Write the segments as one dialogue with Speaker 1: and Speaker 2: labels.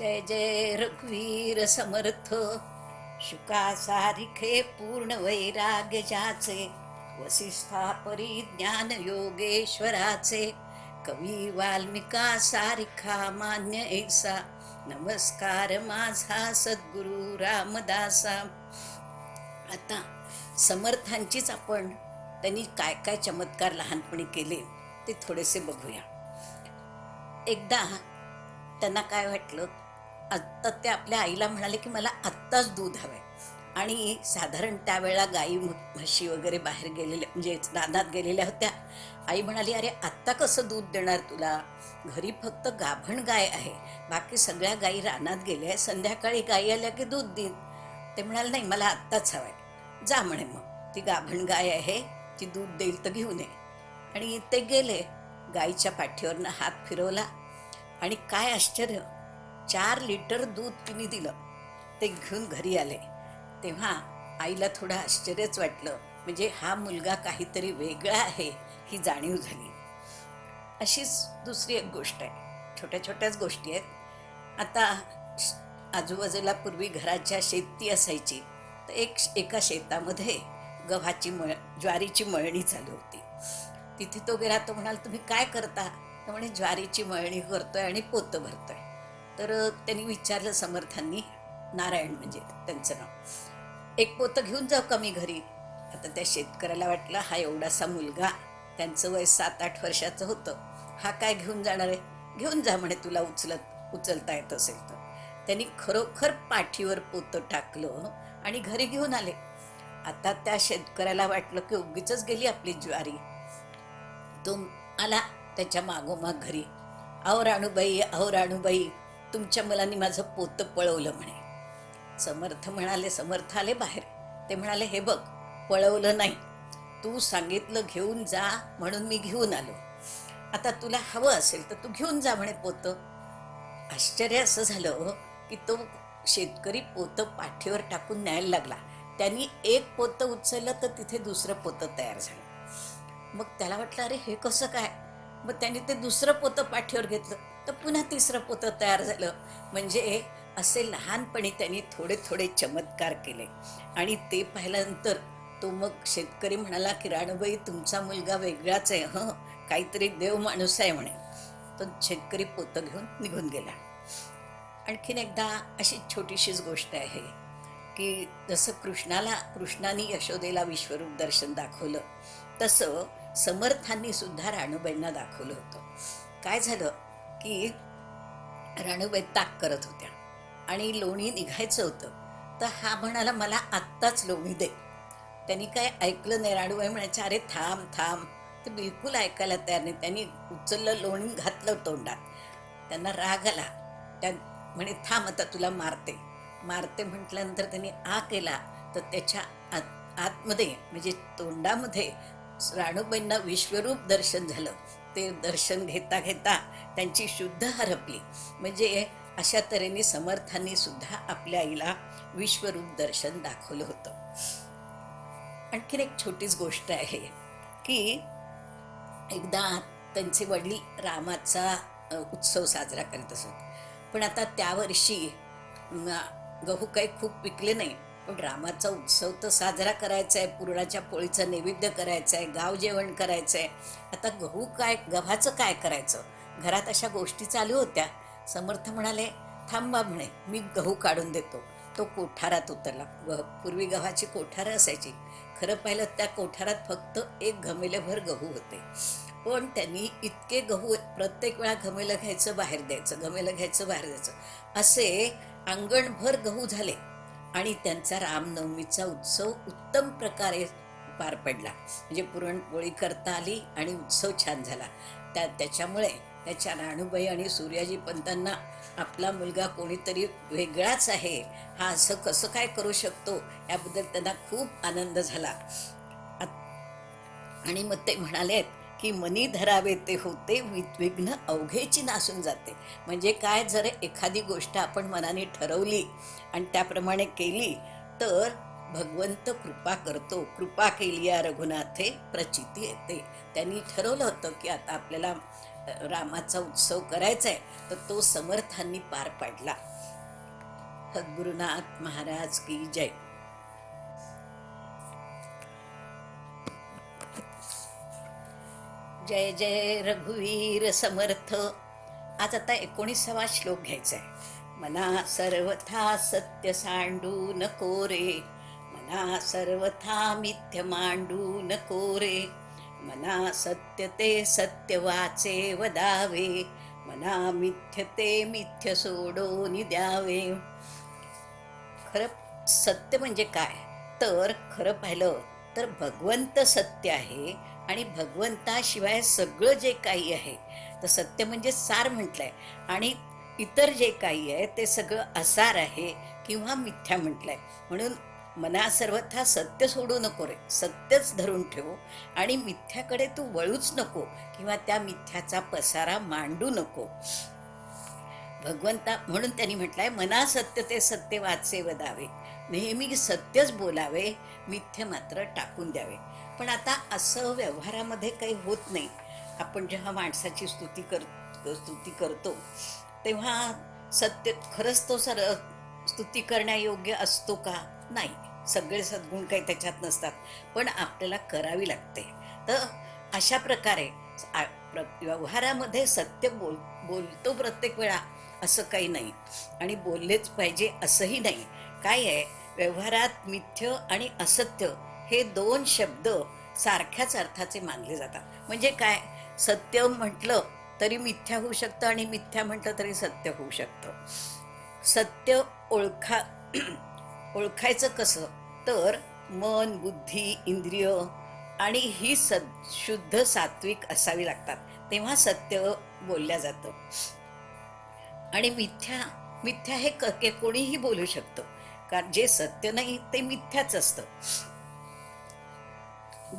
Speaker 1: जय जय रघुवीर समर्थ. शुका सारिखे पूर्ण वैराग्य ज्याचे वसिष्ठा परिज्ञान योगेश्वराचे. कवी वाल्मिका सारिखा मान्य ऐसा. नमस्कार माझा सद्गुरु रामदासा. आता समर्थांचीच आपण त्यांनी काय काय चमत्कार लहानपणी केले ते थोडेसे बघूया. एकदा त्यांना काय वाटलं? आत्ता ते आपल्या आईला म्हणाले की मला आत्ताच दूध हवं आहे आणि साधारण त्यावेळेला गाई म्हशी वगैरे बाहेर गेलेल्या म्हणजे रानात गेलेल्या होत्या. आई म्हणाली अरे आत्ता कसं दूध देणार तुला? घरी फक्त गाभण गाय आहे. बाकी सगळ्या गायी रानात गेल्या संध्याकाळी गायी आल्या की दूध देईन. ते म्हणाले नाही मला आत्ताच हवं आहे जा म्हणे मग. ती गाभण गाय आहे. ती दूध देईल तर घेऊन ये. आणि ते गेले. गाईच्या पाठीवरनं हात फिरवला. आणि काय आश्चर्य! चार लिटर दूध तिने दिलं. ते घेऊन घरी आले. तेव्हा आईला थोडं आश्चर्यच वाटलं. म्हणजे हा मुलगा काहीतरी वेगळा आहे ही जाणीव झाली. अशीच दुसरी एक गोष्ट आहे. छोट्या छोट्याच गोष्टी आहेत. आता श- आजूबाजूला पूर्वी घराच्या शेती असायची तर एक एका शेतामध्ये गव्हाची मळ ज्वारीची मळणी चालू होती. तिथे तो गेला तो म्हणाल तुम्ही काय करता? तर म्हणे ज्वारीची मळणी करतोय आणि पोतं भरतोय. तर त्यांनी विचारलं समर्थांनी नारायण म्हणजे त्यांचं नाव. एक पोतं घेऊन जाऊ का मी घरी? आता त्या शेतकऱ्याला वाटलं हा एवढासा मुलगा त्यांचं वय सात आठ वर्षाचं होतं. हा काय घेऊन जाणार आहे? घेऊन जा म्हणे तुला उचलत उचलता येत असेल तर. त्यांनी खरोखर पाठीवर पोतं टाकलं आणि घरी घेऊन आले. आता त्या शेतकऱ्याला वाटलं की उगीच गेली आपली ज्वारी. तो आला त्याच्या मागोमाग घरी. अहो राणूबाई अहो राणूबाई तुमच्या मुलांनी माझं पोतं पळवलं म्हणे. समर्थ म्हणाले समर्थ आले बाहेर. ते म्हणाले हे बघ पळवलं नाही. तू सांगितलं घेऊन जा म्हणून मी घेऊन आलो. आता तुला हवं असेल तर तू घेऊन जा म्हणे पोतं. आश्चर्य असं झालं हो, की तो शेतकरी पोतं पाठीवर टाकून न्यायला लागला. त्यांनी एक पोतं उचललं तर तिथे दुसरं पोतं तयार झालं. मग त्याला वाटलं अरे हे कसं काय? मग त्यांनी ते दुसरं पोतं पाठीवर घेतलं. तर पुन्हा तिसरं पोतं तयार झालं. म्हणजे असे लहानपणी त्यांनी थोडे थोडे चमत्कार केले. आणि ते पाहिल्यानंतर तो मग शेतकरी म्हणाला की राणूबाई तुमचा मुलगा वेगळाच आहे हं? काहीतरी देव माणूस आहे म्हणे. तो शेतकरी पोतं घेऊन निघून गेला. आणखीन एकदा अशी छोटीशीच गोष्ट आहे की जसं कृष्णाला कृष्णाने यशोदेला विश्वरूप दर्शन दाखवलं तसं समर्थांनी सुद्धा राणूबाईंना दाखवलं होतं. काय झालं? की राणूबाई ताक करत होत्या. आणि लोणी निघायचं होतं. तर हा म्हणाला मला आत्ताच लोणी दे. त्यांनी काय ऐकलं नाही. राणूबाई म्हणायचे अरे थांब थांब. ते बिलकुल ऐकायला तयार नाही. त्यांनी उचललं लोणी घातलं तोंडात. त्यांना राग आला. त्या म्हणे थांब आता तुला मारते. मारते म्हटल्यानंतर त्यांनी आ केला. तर त्याच्या आत आतमध्ये म्हणजे तोंडामध्ये राणूबाईंना विश्वरूप दर्शन झालं. ते दर्शन घेता घेता त्यांची शुद्ध हरपली. म्हणजे अशा तऱ्हेने समर्थांनी सुद्धा आपल्या आईला विश्वरूप दर्शन दाखवलं होतं. आणखीन एक छोटीच गोष्ट आहे की एकदा त्यांचे वडील रामाचा उत्सव साजरा करत असत. पण आता त्या वर्षी गहू काही खूप पिकले नाही पण रामाचा उत्सव तर साजरा करायचा आहे पुरणाच्या पोळीचा नैवेद्य करायचा आहे गाव जेवण करायचं आहे आता गहू काय गव्हाचं काय करायचं? घरात अशा गोष्टी चालू होत्या. समर्थ म्हणाले थांबा म्हणे मी गहू काढून देतो. तो कोठारात उतरला. ग पूर्वी गव्हाची कोठारं असायची. खरं पाहिलं त्या कोठारात फक्त एक घमेलभर गहू होते. पण त्यांनी इतके गहू प्रत्येक वेळा घमेलं घ्यायचं बाहेर द्यायचं घमेलं घ्यायचं बाहेर द्यायचं. असे अंगणभर गहू झाले. आणि त्यांचा रामनवमीचा उत्सव उत्तम प्रकारे पार पडला. म्हणजे पुरणपोळी करता आली आणि उत्सव छान झाला. त्या त्याच्यामुळे त्याच्या राणूबाई आणि सूर्याजी पंतांना आपला मुलगा कोणीतरी वेगळाच आहे. हा असं कसं काय करू शकतो? याबद्दल त्यांना खूप आनंद झाला. आणि मग ते म्हणाले की मनी धरावे ते होते विद्विघ्न विघ्न अवघेची नासून जाते. म्हणजे काय? जर एखादी गोष्ट आपण मनाने ठरवली आणि त्याप्रमाणे केली तर भगवंत कृपा करतो. कृपा केली या रघुनाथे प्रचिती येते. त्यांनी ठरवलं होतं की आता आपल्याला रामाचा उत्सव करायचा आहे तर तो समर्थांनी पार पाडला. सद्गुरुनाथ महाराज की जय. जय जय रघुवीर समर्थ. आज आता एकोणीसावा श्लोक घ्यायचा आहे. मना सर्वथा सत्य सांडू नको रे. मना सर्वथा मिथ्य मांडू नको रे. मना सत्य ते सत्य वाचे वदावे मना मिथ्य ते मिथ्य सोडून द्यावे. खरं सत्य म्हणजे काय? तर खरं पाहिलं तर भगवंत सत्य आहे. आणि भगवंताशिवाय सगळं जे काही आहे तर सत्य म्हणजे सार म्हटलंय. आणि इतर जे काही आहे ते सगळं असार आहे किंवा मिथ्या म्हटलंय. म्हणून मना सर्वथा सत्य सोडू नको रे. सत्यच धरून ठेव. आणि मिथ्याकडे तू वळूच नको किंवा त्या मिथ्याचा पसारा मांडू नको. भगवंता म्हणून त्यांनी म्हटलंय मना सत्य ते सत्य वाचे वदावे नेहमी सत्यच बोलावे. मिथ्य मात्र टाकून द्यावे. पण आता असं व्यवहारामध्ये काही होत नाही. आपण जेव्हा माणसाची स्तुती कर स्तुती करतो तेव्हा सत्य खरंच तो सर स्तुती करण्यायोग्य असतो का? नाही. सगळे सद्गुण काही त्याच्यात नसतात. पण आपल्याला करावी लागते. तर अशा प्रकारे प्र- व्यवहारामध्ये सत्य बोल बोलतो प्रत्येक वेळा असं काही नाही. आणि बोललेच पाहिजे असंही नाही. काय आहे? व्यवहारात मिथ्य आणि असत्य हे दोन शब्द सारख्याच अर्थाचे मानले जातात. म्हणजे काय? सत्य म्हटलं तरी मिथ्या होऊ शकतं आणि मिथ्या म्हटलं तरी सत्य होऊ शकतं. सत्य ओळखा ओळखायचं कसं? तर मन बुद्धी इंद्रिय आणि ही सद शुद्ध सात्विक असावी लागतात. तेव्हा सत्य बोलल्या जातं. आणि मिथ्या मिथ्या हे क कोणीही बोलू शकतं. कारण जे सत्य नाही ते मिथ्याच असतं.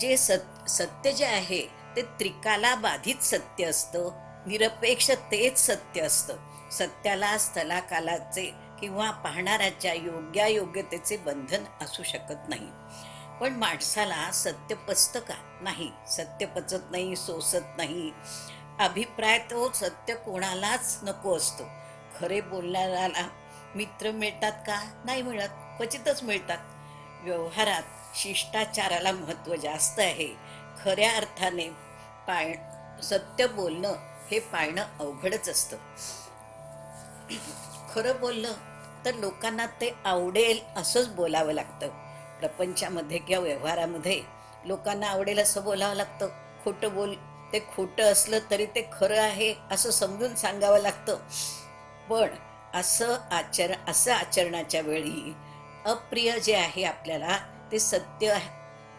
Speaker 1: जे सत सत्य जे आहे ते त्रिकाला बाधित सत्य असतं. निरपेक्ष तेच सत्य असतं. सत्याला स्थलाकालाचे किंवा पाहणाऱ्याच्या योग्यायोग्यतेचे बंधन असू शकत नाही. पण माणसाला सत्य पचतं का? नाही. सत्य पचत नाही सोसत नाही. अभिप्राय तो सत्य कोणालाच नको असतो. खरे बोलणाऱ्याला मित्र मिळतात का? नाही मिळत. क्वचितच मिळतात. व्यवहारात शिष्टाचाराला महत्त्व जास्त आहे. खऱ्या अर्थाने पाळ सत्य बोलणं हे पाळणं अवघडच असतं. खरं बोललं तर लोकांना ते आवडेल असंच बोलावं लागतं. प्रपंचामध्ये किंवा व्यवहारामध्ये लोकांना आवडेल असं बोलावं लागतं. खोटं बोल ते खोटं असलं तरी ते खरं आहे असं समजून सांगावं लागतं. पण असं आचर असं आचरणाच्या वेळी अप्रिय जे आहे आपल्याला ते सत्य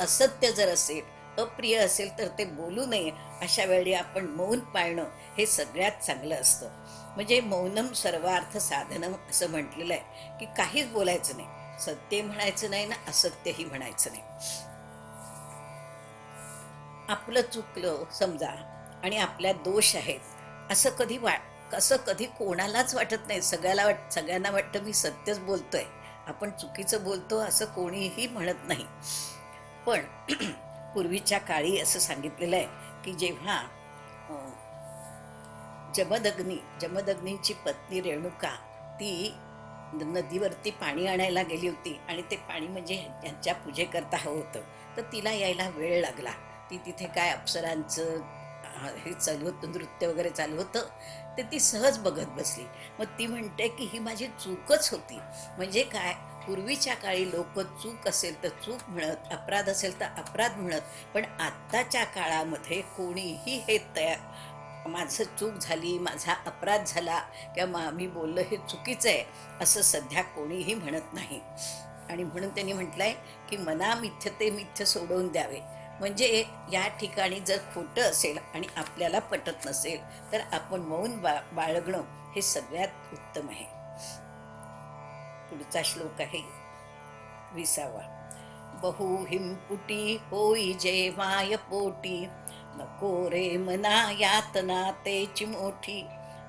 Speaker 1: असत्य जर असेल अप्रिय असेल तर ते बोलू नये. अशा वेळी आपण मौन पाळणं हे सगळ्यात चांगलं असतं. म्हणजे मौनम सर्वार्थ साधनम असं म्हटलेलं आहे की काहीच बोलायचं नाही. सत्य म्हणायचं नाही ना असत्यही म्हणायचं नाही. आपलं चुकलं समजा आणि आपल्या दोष आहेत असं कधी वा असं कधी कोणालाच वाटत नाही. सगळ्याला वाट सगळ्यांना वाटतं मी सत्यच बोलतोय. आपण चुकीचं बोलतो असं कोणीही म्हणत नाही. पण पूर्वीच्या काळी असं सांगितलेलं आहे की जेव्हा जमदग्नी जमदग्नींची पत्नी रेणुका ती नदीवरती पाणी आणायला गेली होती आणि ते पाणी म्हणजे यांच्या पूजेकरता हवं होतं. तर तिला यायला वेळ लागला. ती तिथे काय अप्सरांचं हे चालू होतं नृत्य वगैरे चालू होतं ते ती सहज बघत बसली. मग ती म्हणते की ही माझी चूकच होती. म्हणजे काय? पूर्वीच्या काळी लोक चूक असेल तर चूक म्हणत अपराध असेल तर अपराध म्हणत पण आत्ताच्या काळामध्ये कोणीही हे तयार माझं चूक झाली माझा अपराध झाला किंवा मा मी बोललं हे चुकीचं आहे असं सध्या कोणीही म्हणत नाही. आणि म्हणून त्यांनी म्हटलं आहे की मना मिथ्य ते मिथ्य सोडवून द्यावे. म्हणजे या ठिकाणी जर खोटं असेल आणि आपल्याला पटत नसेल तर आपण मौन बा बाळगणं हे सगळ्यात उत्तम आहे. पुढचा श्लोक आहे विसावा. बहु हिमपुटी होई जय माय पोटी नको रे मना यातना तेची मोठी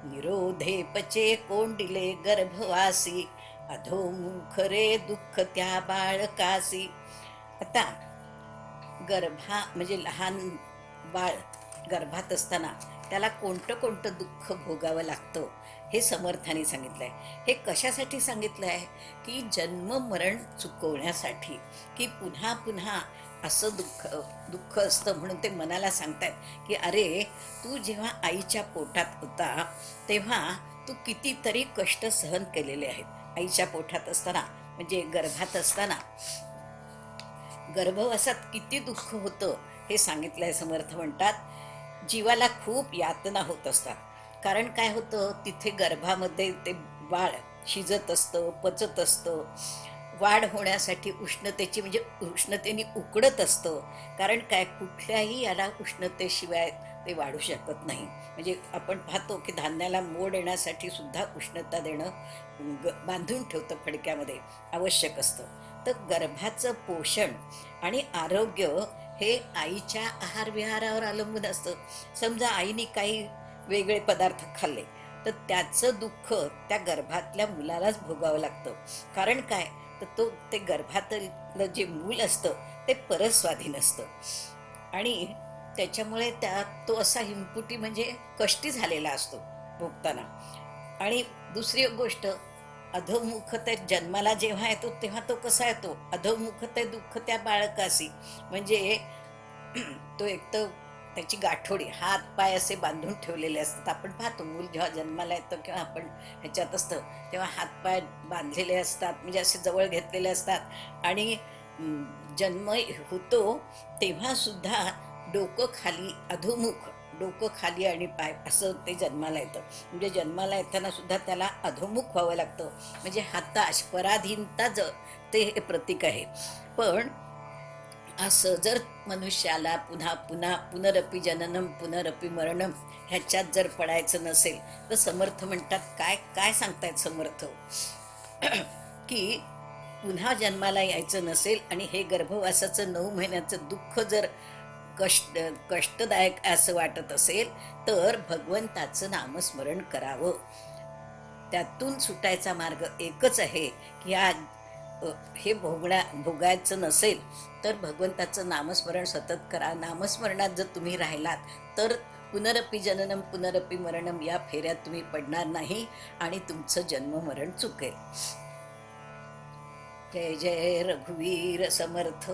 Speaker 1: निरोधे पचे कोंडिले गर्भवासी अधोमुख रे दुःख त्या बाळकासी. आता गर्भा म्हणजे लहान बाळ गर्भात असताना त्याला कोणतं कोणतं दुःख भोगावं लागतं हे समर्थाने सांगितलं आहे हे कशासाठी सांगितलं आहे की जन्म मरण चुकवण्यासाठी. की पुन्हा पुन्हा असं दुःख दुःख असतं म्हणून ते मनाला सांगतायत की अरे तू जेव्हा आईच्या पोटात होता तेव्हा तू कितीतरी कष्ट सहन केलेले आहेत. आईच्या पोटात असताना म्हणजे गर्भात असताना. गर्भवासात किती दुःख होतं हे सांगितलंय समर्थ म्हणतात. जीवाला खूप यातना होत असतात. कारण काय होतं तिथे गर्भामध्ये ते बाळ शिजत असतं पचत असतं. वाढ होण्यासाठी उष्णतेची म्हणजे उष्णतेने उकडत असतं. कारण काय कुठल्याही याला उष्णतेशिवाय ते वाढू शकत नाही. म्हणजे आपण पाहतो की धान्याला मोड येण्यासाठी सुद्धा उष्णता देणं ग बांधून ठेवतं फडक्यामध्ये आवश्यक असतं. तर गर्भाचं पोषण आणि आरोग्य हे आईच्या आहार विहारावर अवलंबून असतं. समजा आईने काही वेगळे पदार्थ खाल्ले तर त्याचं दुःख त्या गर्भातल्या मुलालाच भोगावं लागतं. कारण काय? तर तो ते गर्भातलं जे मूल असतं ते परस्वाधीन असतं. आणि त्याच्यामुळे त्या तो असा हिमपुटी म्हणजे कष्टी झालेला असतो भोगताना. आणि दुसरी गोष्ट अधोमुख तर जन्माला जेव्हा येतो तेव्हा तो कसा येतो? अधोमुख ते दुःख त्या बाळकासी म्हणजे तो एक तर त्याची गाठोडी हात पाय असे बांधून ठेवलेले असतात. आपण पाहतो मूल जेव्हा जन्माला येतं किंवा आपण ह्याच्यात असतं तेव्हा हातपाय बांधलेले असतात म्हणजे असे जवळ घेतलेले असतात. आणि जन्म होतो तेव्हा सुद्धा डोकं खाली अधोमुख डोकं खाली आणि पाय असं ते जन्माला येतं. म्हणजे जन्माला येताना सुद्धा त्याला अधोमुख व्हावं लागतं. म्हणजे हाताश पराधीनता ज ते हे प्रतीक आहे. पण असं जर मनुष्याला पुन्हा पुन्हा पुनरपी जननम पुनरपी मरणम ह्याच्यात जर पडायचं नसेल तर समर्थ म्हणतात काय काय सांगतायत समर्थ? की पुन्हा जन्माला यायचं नसेल आणि हे गर्भवासाचं नऊ महिन्याचं दुःख जर कष्ट कष्टदायक असं वाटत असेल तर भगवंताचं नामस्मरण करावं. त्यातून सुटायचा मार्ग एकच आहे की हा हे भोगण्या भोगायचं नसेल तर भगवंताचं नामस्मरण सतत करा. नामस्मरणात जर तुम्ही राहिलात तर पुनरपी जननम पुनरपी मरणम या फेऱ्यात तुम्ही पडणार नाही आणि तुमचं जन्ममरण चुकेल. जय जय रघुवीर समर्थ.